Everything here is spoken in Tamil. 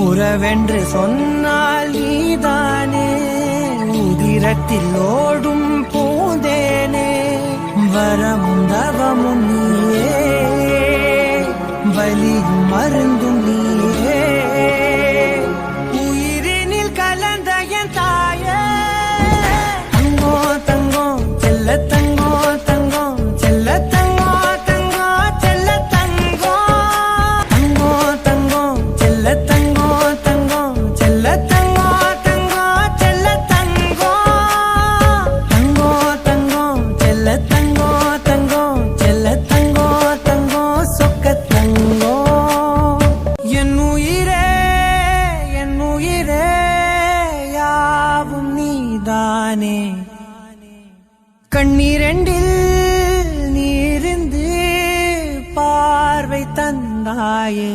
உறவென்று சொன்னால் நீதானே. உதிரத்தில் ஓடும் பூந்தேனே. வரமும் தவமும் நீயே. வலியும் மருந்தும் நீ நீதானே கண்ணீரண்டில் நீரிந்து பார்வை தந்தாயே.